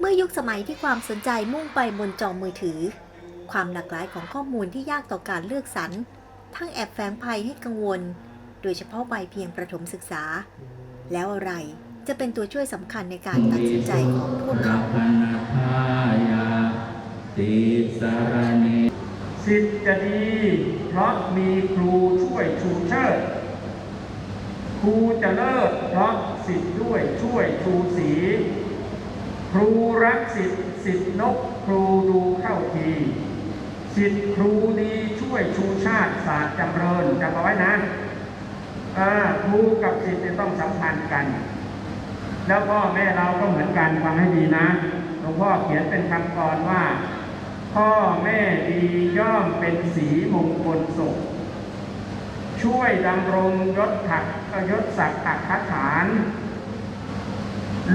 เมื่อยุคสมัยที่ความสนใจมุ่งไปบนจอมือถือ ความหลากหลายของข้อมูลที่ยากต่อการเลือกสรร ทั้งแอบแฝงภัยให้กังวล โดยเฉพาะวัยเพียงประถมศึกษา แล้วอะไรจะเป็นตัวช่วยสำคัญในการตัดสินใจของพวกเขาพนาทายาติสารเนสิทธิ์จะดีเพราะมีครูช่วยชูเชิดครูจะเลิศเพราะสิทธิ์ด้วยช่วยชูสี ครูรักสิทธิ์สิทธิ์นกครูดูเข้าทีสิทธิ์ครูดีช่วยชูชาติศาสตร์จำเริญจำเอาไว้นะครูกับสิทธิ์ต้องสัมพันธ์กัน แล้วพ่อแม่เราก็เหมือนกันฟังให้ดีนะหลวงพ่อเขียนเป็นคำกรว่า พ่อแม่ดีย่อมเป็นสีมงคลสุขช่วยดำรงยศถักยศศักดิ์อักขฐาน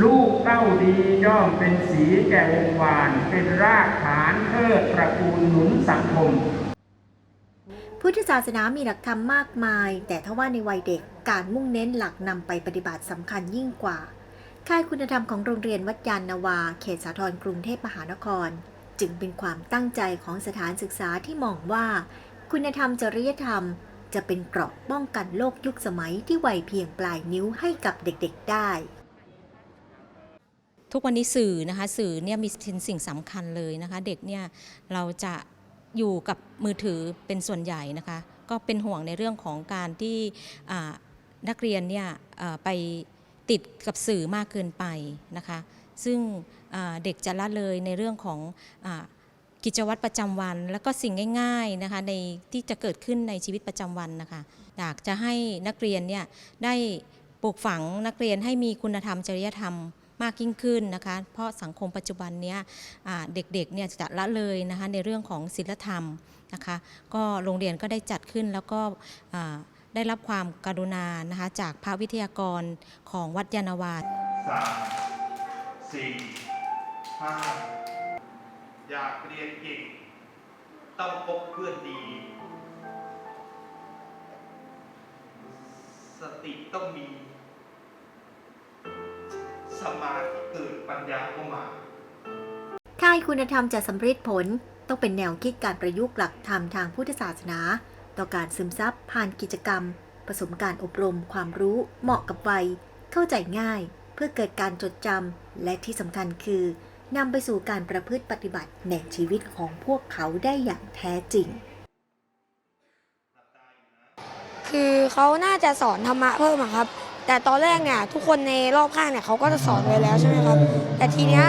ลูกเต้าดีย่อมเป็นสีแก่วงวาน เป็นรากฐานเทิดตระกูลหนุนสังคม พุทธศาสนามีหลักธรรมมากมาย แต่ถ้าว่าในวัยเด็กการมุ่งเน้นหลักนำไปปฏิบัติสำคัญยิ่งกว่า ค่ายคุณธรรมของโรงเรียนวัดยานนาวา เขตสาทรกรุงเทพมหานคร จึงเป็นความตั้งใจของสถานศึกษาที่มองว่า คุณธรรมจริยธรรม จะเป็นเกราะป้องกันโลกยุคสมัยที่วัยเพียงปลายนิ้วให้กับเด็กๆได้ ทุกวันนี้สื่อนะคะสื่อเนี่ยมีเป็นสิ่งสำคัญเลยนะคะ เด็กเนี่ยเราจะอยู่กับมือถือเป็นส่วนใหญ่นะคะ ก็เป็นห่วงในเรื่องของการที่นักเรียนเนี่ยไปติดกับสื่อมากเกินไปนะคะ ซึ่งเด็กจะละเลยในเรื่องของอกิจวัตรประจำวัน แล้วก็สิ่งง่ายๆนะคะในที่จะเกิดขึ้นในชีวิตประจำวันนะคะอยากจะให้นักเรียนเนี่ยได้ปลูกฝังนักเรียนให้มีคุณธรรมจริยธรรม มากยิ่งขึ้นนะคะ เพราะสังคมปัจจุบันเนี้ยเด็กๆเนี่ยจะละเลยนะคะในเรื่องของศีลธรรมนะคะ ก็โรงเรียนก็ได้จัดขึ้นแล้วก็ได้รับความกรุณานะคะจากพระวิทยากรของวัดยานนาวาสามสี่ห้าอยากเรียนเก่งต้องพบเพื่อนดี สติต้องมี สมาธิเกิดปัญญาเข้ามาค่ายคุณธรรมจะสำเร็จผลต้องเป็นแนวคิดการประยุกต์หลักธรรมทางพุทธศาสนา ต่อการซึมซับผ่านกิจกรรม ผสมการอบรมความรู้เหมาะกับวัย เข้าใจง่าย เพื่อเกิดการจดจำและที่สำคัญคือนำไปสู่การประพฤติปฏิบัติในชีวิตของพวกเขาได้อย่างแท้จริง คือเขาน่าจะสอนธรรมะเพิ่มอะครับ แต่ตอนแรกเนี่ยทุกคนในรอบข้างเนี่ยเขาก็จะสอนไว้แล้วใช่ไหมครับ แต่ทีเนี้ย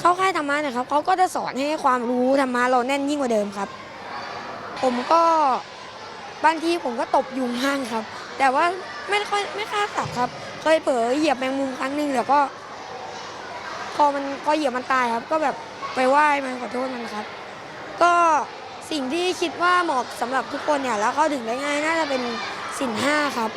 เข้าค่ายธรรมะเนี่ยครับเขาก็จะสอนให้ความรู้ธรรมะเราแน่นยิ่งกว่าเดิมครับ ผมก็บางทีผมก็ตบยุงห้างครับ แต่ว่าไม่ค่อยไม่กล้าตัดครับ เคยเผลอเหยียบแมงมุมครั้งหนึ่งแต่ก็พอมันพอเหยียบมันตายครับ ก็แบบไปไหว้มันขอโทษมันครับ ก็สิ่งที่คิดว่าเหมาะสำหรับทุกคนเนี่ยแล้วเข้าถึงได้ง่ายน่าจะเป็นสินห้าครับ